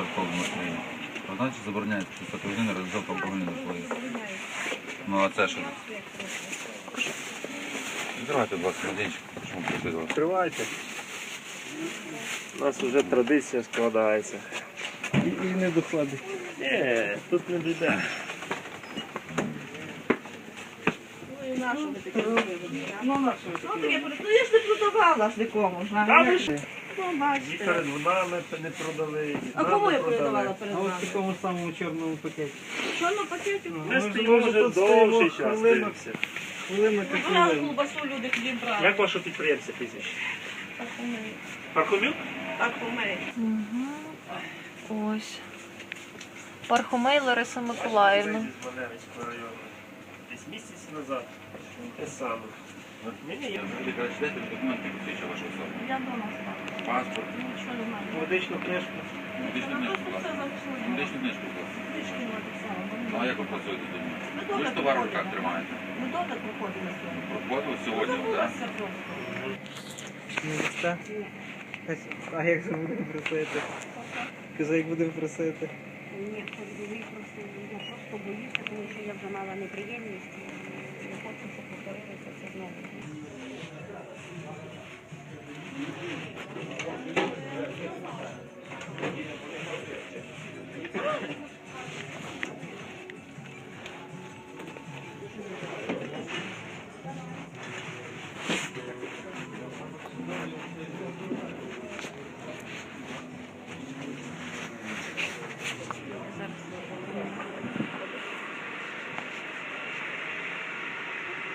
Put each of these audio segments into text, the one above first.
напоїв. А значить забороняється писати години реалізовувати алкогольні напої. Ну а це що? Відкривайте, будь ласка, чому просити вас. Відкривайте. У нас вже традиція складається. І, і не доходить. Ні, тут не дійде. Ну, я просто- ну, я ж не продавала ж нікому. ж, Ну, перед нами не продали. А кому я продали. продавала перед А ось в вами? такому самому чорному пакеті. Що на пакеті? Ми Ми стоїмо вже довший час. дивимося. Хвилина та Вибирали хвилина. колбасу, люди хліб брали. Як ваше підприємство прізвище? Так умеють. Пархомюк? Так. Угу. Ось. Пархомей Лариса Миколаївна. З Маневицького району. Десь місяць назад. Те саме. Мені є. Я дома стала. Паспорт, знаю. медичну книжку. медичну книжку, будь ласка. Медичну книжку, будь ласка. Ну а як ви працюєте? Ми Ви ж товар в руках тримаєте. Ми добре проходимо сьогодні. Роботу сьогодні, так? Листа. А як же будемо просити? Кажи, як будемо просити. Ні, ходові просто я просто боюся, тому що я вже мала неприємність. і Не хочу, щоб повторилося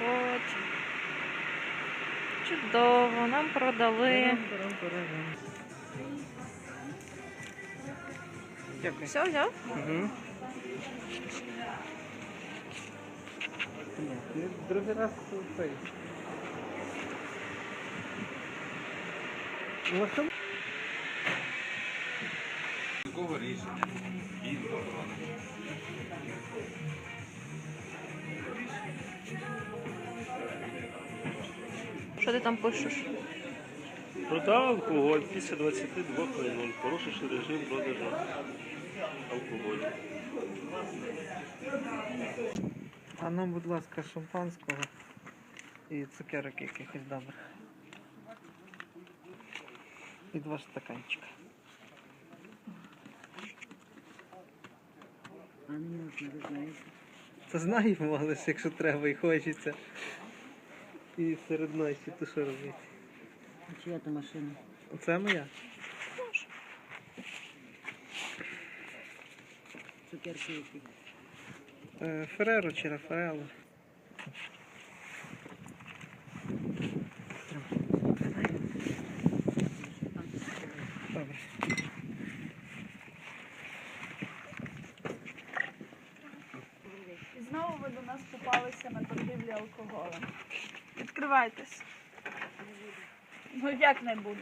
От. Чудово, нам продали. Дякую. Все, взяв? Угу. Другий раз цей. Такого рішення. І заборони. Що ти там пишеш? Продав алкоголь після 22.00, порушивши режим продажу алкоголю. А нам, будь ласка, шампанського і цукерок якихось добрих. І два стаканчика. А не можна, ви знаєте. Та знаємо, але ж якщо треба і хочеться. І серед ночі, то що робити? А чия то машина? Оце моя. Цукерки які? Е, Фереро чи Рафаело. Добре. І знову ви до нас попалися на торгівлі алкоголем. Відкривайтесь. Ну як не буду?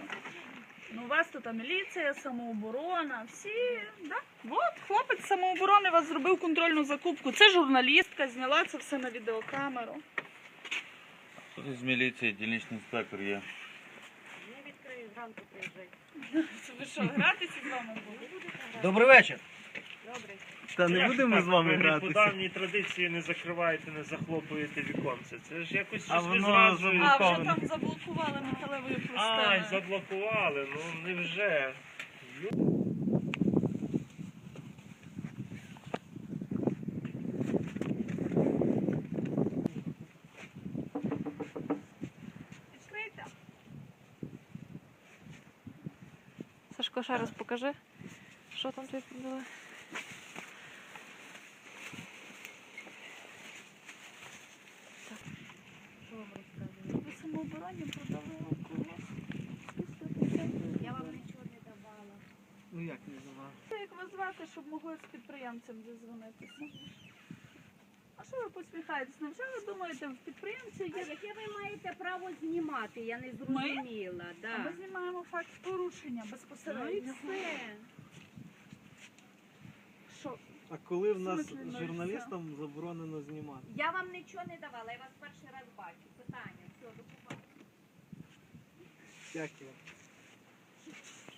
Ну, у вас тут міліція, самооборона, всі. Да? От, хлопець самооборони вас зробив контрольну закупку. Це журналістка, зняла це все на відеокамеру. Тут з міліції дільничний інспектор є. Не відкрию, зранку приїжджай. Ви що, гратися з вами будете? Добрий вечір. Та не будемо з вами Ви ні по давній традиції не закриваєте, не захлопуєте віконце. Це ж якось А щось ви воно зраджуєте. А, вже там заблокували металевою Ай, простиною. заблокували, ну невже. Відкрийте. Сашко, ще раз покажи. Що там тобі продали? Що вам розказую? Ви самообороні продали алкоголь. Я вам нічого не давала. Ну як не знаю. Як вас звати, щоб могли з підприємцем зізвонитися? А що ви посміхаєтесь? Невже ви думаєте, в підприємці А є... яке ви маєте право знімати? Я не зрозуміла. А Да. ми знімаємо факт порушення Ну і безпосередньо. все. Що? А коли в нас смислі, ну журналістам заборонено знімати? Я вам нічого не давала, я вас перший раз бачу. Питання. Все, до побачення. Дякую.